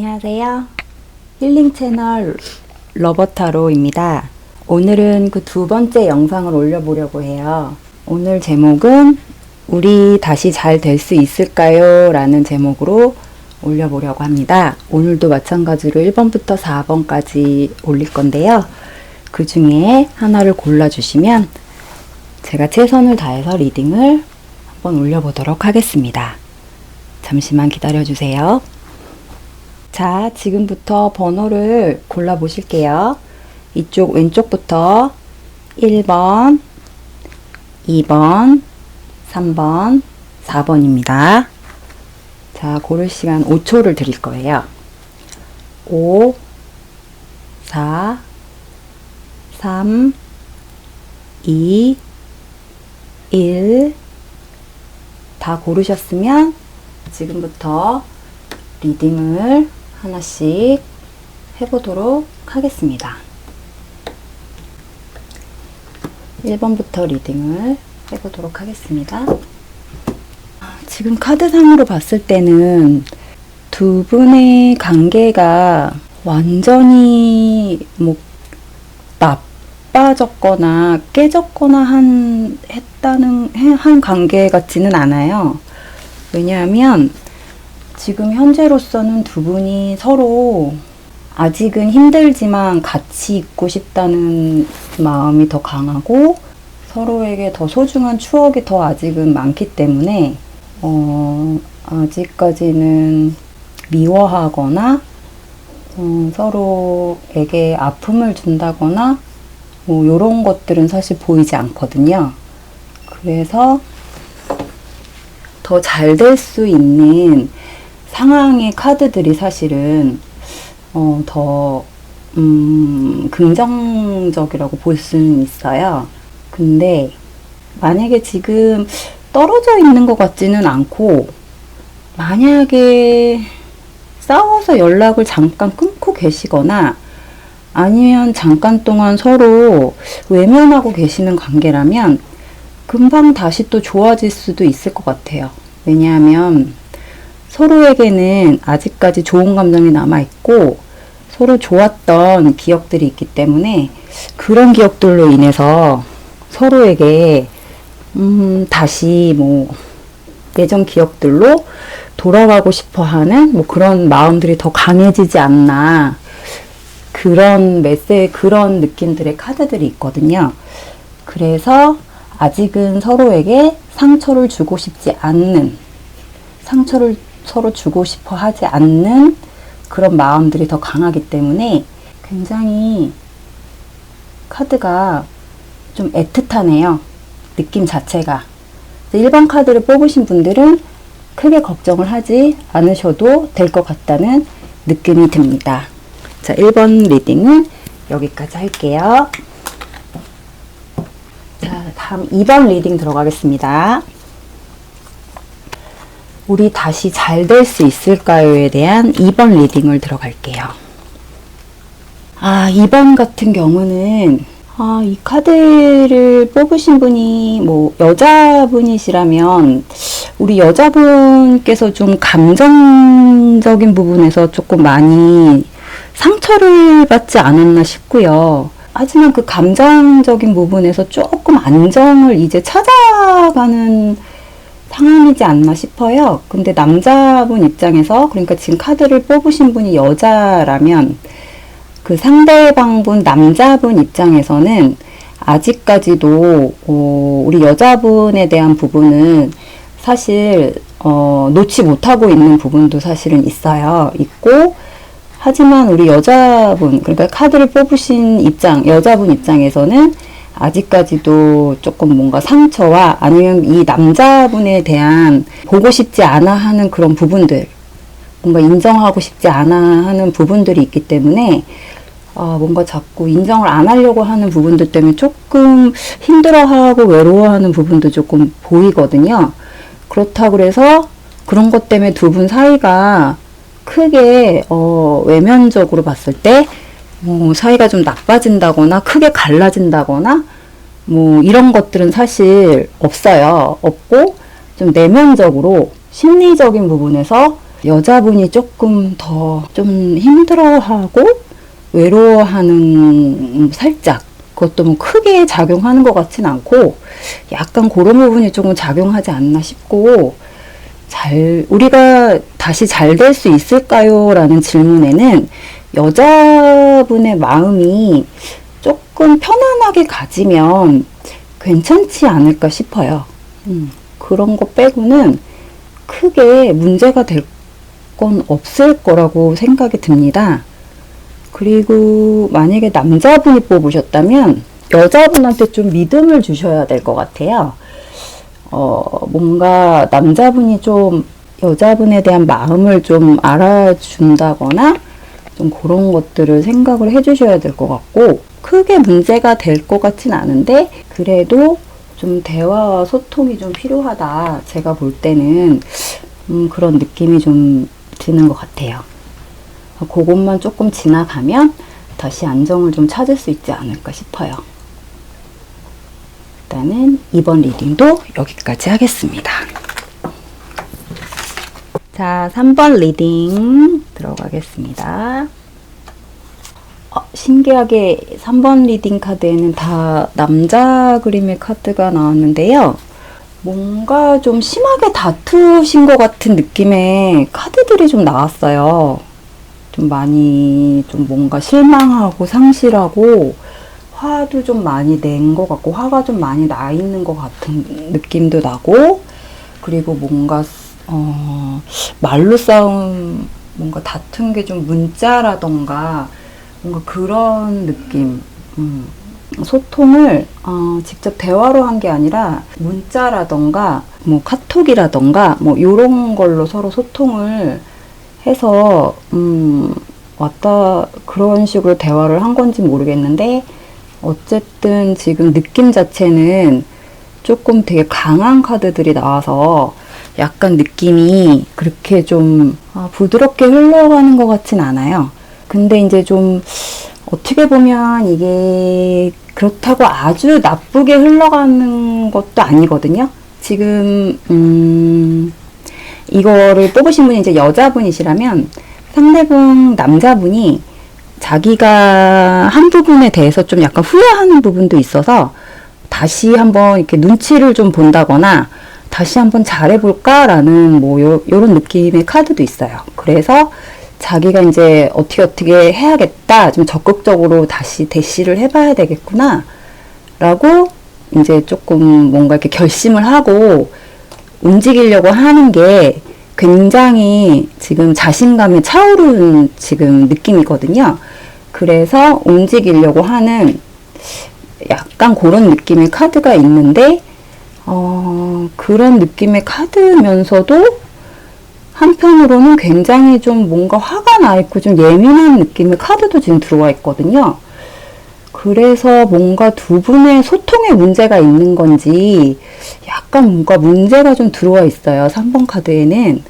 안녕하세요. 힐링 채널 러버타로입니다. 오늘은 그 두 번째 영상을 올려보려고 해요. 오늘 제목은 우리 다시 잘 될 수 있을까요? 라는 제목으로 올려보려고 합니다. 오늘도 마찬가지로 1번부터 4번까지 올릴 건데요. 그 중에 하나를 골라주시면 제가 최선을 다해서 리딩을 한번 올려보도록 하겠습니다. 잠시만 기다려주세요. 자, 지금부터 번호를 골라 보실게요. 이쪽 왼쪽부터 1번, 2번, 3번, 4번입니다. 자, 고를 시간 5초를 드릴 거예요. 5, 4, 3, 2, 1. 다 고르셨으면 지금부터 리딩을 하나씩 해보도록 하겠습니다. 1번부터 리딩을 해보도록 하겠습니다. 지금 카드상으로 봤을 때는 두 분의 관계가 완전히 뭐 나빠졌거나 깨졌거나 한 했다는 한 관계 같지는 않아요. 왜냐하면 지금 현재로서는 두 분이 서로 아직은 힘들지만 같이 있고 싶다는 마음이 더 강하고 서로에게 더 소중한 추억이 더 아직은 많기 때문에 어, 아직까지는 미워하거나 어, 서로에게 아픔을 준다거나 뭐 이런 것들은 사실 보이지 않거든요. 그래서 더 잘 될 수 있는 상황의 카드들이 사실은 어, 더 음, 긍정적이라고 볼 수는 있어요. 근데 만약에 지금 떨어져 있는 것 같지는 않고 만약에 싸워서 연락을 잠깐 끊고 계시거나 아니면 잠깐 동안 서로 외면하고 계시는 관계라면 금방 다시 또 좋아질 수도 있을 것 같아요. 왜냐하면 서로에게는 아직까지 좋은 감정이 남아있고 서로 좋았던 기억들이 있기 때문에 그런 기억들로 인해서 서로에게 음, 다시 뭐 예전 기억들로 돌아가고 싶어 하는 뭐 그런 마음들이 더 강해지지 않나 그런 메세 그런 느낌들의 카드들이 있거든요. 그래서 아직은 서로에게 상처를 주고 싶지 않는 상처를 서로 주고 싶어 하지 않는 그런 마음들이 더 강하기 때문에 굉장히 카드가 좀 애틋하네요. 느낌 자체가. 1번 카드를 뽑으신 분들은 크게 걱정을 하지 않으셔도 될 것 같다는 느낌이 듭니다. 자, 1번 리딩은 여기까지 할게요. 자, 다음 2번 리딩 들어가겠습니다. 우리 다시 잘 될 수 있을까요에 대한 2번 리딩을 들어갈게요. 아, 2번 같은 경우는 아, 이 카드를 뽑으신 분이 뭐 여자분이시라면 우리 여자분께서 좀 감정적인 부분에서 조금 많이 상처를 받지 않았나 싶고요. 하지만 그 감정적인 부분에서 조금 안정을 이제 찾아가는 상황이지 않나 싶어요. 근데 남자분 입장에서 그러니까 지금 카드를 뽑으신 분이 여자라면 그 상대방분 남자분 입장에서는 아직까지도 어, 우리 여자분에 대한 부분은 사실 어, 놓지 못하고 있는 부분도 사실은 있어요. 있고 하지만 우리 여자분 그러니까 카드를 뽑으신 입장 여자분 입장에서는 아직까지도 조금 뭔가 상처와 아니면 이 남자분에 대한 보고 싶지 않아 하는 그런 부분들, 뭔가 인정하고 싶지 않아 하는 부분들이 있기 때문에 어, 뭔가 자꾸 인정을 안 하려고 하는 부분들 때문에 조금 힘들어하고 외로워하는 부분도 조금 보이거든요. 그렇다고 그래서 그런 것 때문에 두 분 사이가 크게 어, 외면적으로 봤을 때 뭐 사이가 좀 나빠진다거나 크게 갈라진다거나 뭐 이런 것들은 사실 없어요. 없고 좀 내면적으로 심리적인 부분에서 여자분이 조금 더 좀 힘들어하고 외로워하는 살짝 그것도 뭐 크게 작용하는 것 같진 않고 약간 그런 부분이 조금 작용하지 않나 싶고 잘 우리가 다시 잘 될 수 있을까요? 라는 질문에는 여자분의 마음이 조금 편안하게 가지면 괜찮지 않을까 싶어요. 음, 그런 거 빼고는 크게 문제가 될 건 없을 거라고 생각이 듭니다. 그리고 만약에 남자분이 뽑으셨다면 여자분한테 좀 믿음을 주셔야 될 것 같아요. 어, 뭔가 남자분이 좀 여자분에 대한 마음을 좀 알아준다거나 좀 그런 것들을 생각을 해주셔야 될 것 같고 크게 문제가 될 것 같진 않은데 그래도 좀 대화와 소통이 좀 필요하다. 제가 볼 때는 음, 그런 느낌이 좀 드는 것 같아요. 그것만 조금 지나가면 다시 안정을 좀 찾을 수 있지 않을까 싶어요. 일단은 이번 리딩도 여기까지 하겠습니다. 자, 3번 리딩 들어가겠습니다. 어, 신기하게 3번 리딩 카드에는 다 남자 그림의 카드가 나왔는데요. 뭔가 좀 심하게 다투신 것 같은 느낌의 카드들이 좀 나왔어요. 좀 많이 좀 뭔가 실망하고 상실하고 화도 좀 많이 낸 것 같고 화가 좀 많이 나 있는 것 같은 느낌도 나고 그리고 뭔가 어 말로 싸움 뭔가 다툰 게 좀 문자라던가 뭔가 그런 느낌 음. 소통을 어, 직접 대화로 한 게 아니라 문자라던가 뭐 카톡이라던가 뭐 이런 걸로 서로 소통을 해서 음, 왔다 그런 식으로 대화를 한 건지 모르겠는데 어쨌든 지금 느낌 자체는 조금 되게 강한 카드들이 나와서 약간 느낌이 그렇게 좀 아, 부드럽게 흘러가는 것 같진 않아요. 근데 이제 좀 어떻게 보면 이게 그렇다고 아주 나쁘게 흘러가는 것도 아니거든요. 지금 음 이거를 뽑으신 분이 이제 여자분이시라면 상대방 남자분이 자기가 한 부분에 대해서 좀 약간 후회하는 부분도 있어서 다시 한번 이렇게 눈치를 좀 본다거나 다시 한번 잘해볼까라는 뭐 요, 요런 느낌의 카드도 있어요. 그래서 자기가 이제 어떻게 어떻게 해야겠다. 좀 적극적으로 다시 대시를 해봐야 되겠구나. 라고 이제 조금 뭔가 이렇게 결심을 하고 움직이려고 하는 게 굉장히 지금 자신감이 차오르는 지금 느낌이거든요. 그래서 움직이려고 하는 약간 그런 느낌의 카드가 있는데, 어, 그런 느낌의 카드면서도 한편으로는 굉장히 좀 뭔가 화가 나 있고 좀 예민한 느낌의 카드도 지금 들어와 있거든요. 그래서 뭔가 두 분의 소통에 문제가 있는 건지 약간 뭔가 문제가 좀 들어와 있어요. 3번 카드에는.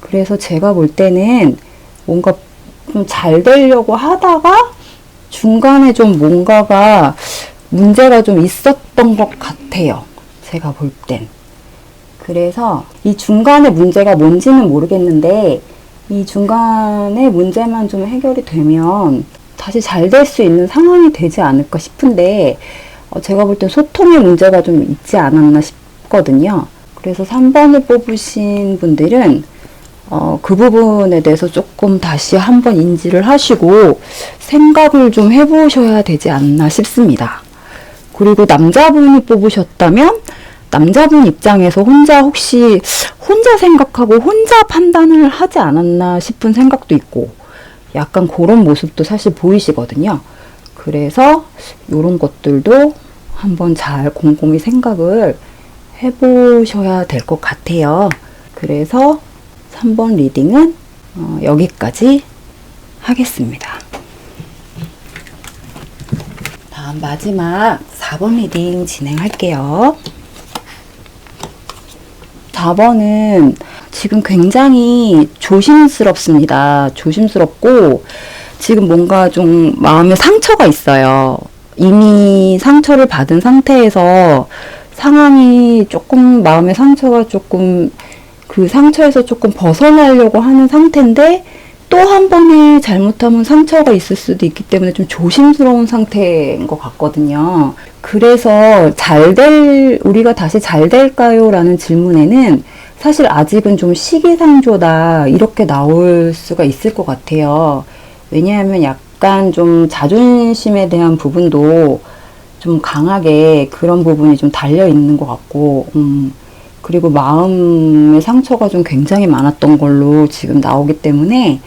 그래서 제가 볼 때는 뭔가 좀 잘 되려고 하다가 중간에 좀 뭔가가 문제가 좀 있었던 것 같아요. 제가 볼 땐. 그래서 이 중간에 문제가 뭔지는 모르겠는데 이 중간에 문제만 좀 해결이 되면 다시 잘 될 수 있는 상황이 되지 않을까 싶은데 어, 제가 볼때 소통의 문제가 좀 있지 않았나 싶거든요. 그래서 3번을 뽑으신 분들은 어, 그 부분에 대해서 조금 다시 한번 인지를 하시고 생각을 좀 해보셔야 되지 않나 싶습니다. 그리고 남자분이 뽑으셨다면 남자분 입장에서 혼자 혹시 혼자 생각하고 혼자 판단을 하지 않았나 싶은 생각도 있고 약간 그런 모습도 사실 보이시거든요. 그래서 이런 것들도 한번 잘 곰곰이 생각을 해보셔야 될 것 같아요. 그래서 3번 리딩은 어, 여기까지 하겠습니다. 다음 마지막 4번 리딩 진행할게요. 4번은 지금 굉장히 조심스럽습니다. 조심스럽고 지금 뭔가 좀 마음에 상처가 있어요. 이미 상처를 받은 상태에서 상황이 조금 마음의 상처가 조금 그 상처에서 조금 벗어나려고 하는 상태인데 또 한 번에 잘못하면 상처가 있을 수도 있기 때문에 좀 조심스러운 상태인 것 같거든요. 그래서 잘 될, 우리가 다시 잘 될까요? 라는 질문에는 사실 아직은 좀 시기상조다. 이렇게 나올 수가 있을 것 같아요. 왜냐하면 약간 좀 자존심에 대한 부분도 좀 강하게 그런 부분이 좀 달려 있는 것 같고, 음, 그리고 마음의 상처가 좀 굉장히 많았던 걸로 지금 나오기 때문에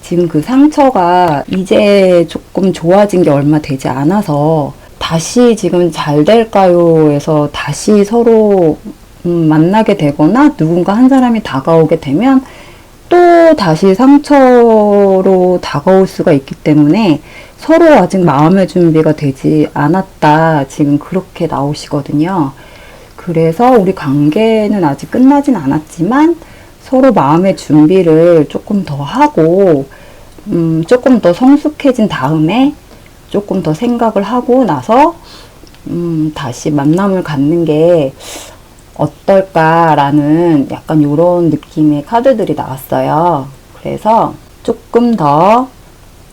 지금 그 상처가 이제 조금 좋아진 게 얼마 되지 않아서 다시 지금 잘 될까요? 에서 다시 서로 음, 만나게 되거나 누군가 한 사람이 다가오게 되면 또 다시 상처로 다가올 수가 있기 때문에 서로 아직 마음의 준비가 되지 않았다. 지금 그렇게 나오시거든요. 그래서 우리 관계는 아직 끝나진 않았지만 서로 마음의 준비를 조금 더 하고, 음, 조금 더 성숙해진 다음에 조금 더 생각을 하고 나서, 음, 다시 만남을 갖는 게 어떨까라는 약간 이런 느낌의 카드들이 나왔어요. 그래서 조금 더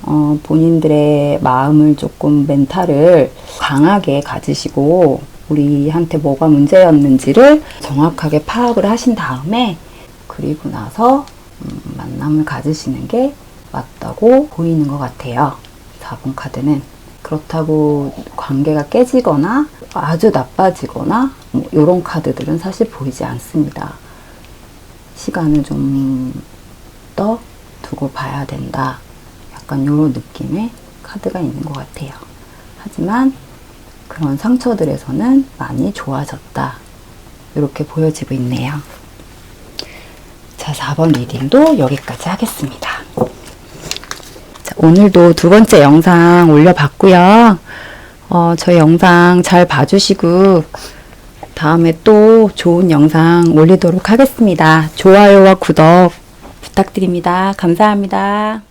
어, 본인들의 마음을 조금 멘탈을 강하게 가지시고 우리한테 뭐가 문제였는지를 정확하게 파악을 하신 다음에 그리고 나서 음, 만남을 가지시는 게 맞다고 보이는 것 같아요. 4번 카드는 그렇다고 관계가 깨지거나 아주 나빠지거나 뭐 이런 카드들은 사실 보이지 않습니다. 시간을 좀 더 두고 봐야 된다. 약간 이런 느낌의 카드가 있는 것 같아요. 하지만 그런 상처들에서는 많이 좋아졌다. 이렇게 보여지고 있네요. 자, 4번 리딩도 여기까지 하겠습니다. 자, 오늘도 두 번째 영상 올려봤고요. 어, 저희 영상 잘 봐주시고 다음에 또 좋은 영상 올리도록 하겠습니다. 좋아요와 구독 부탁드립니다. 감사합니다.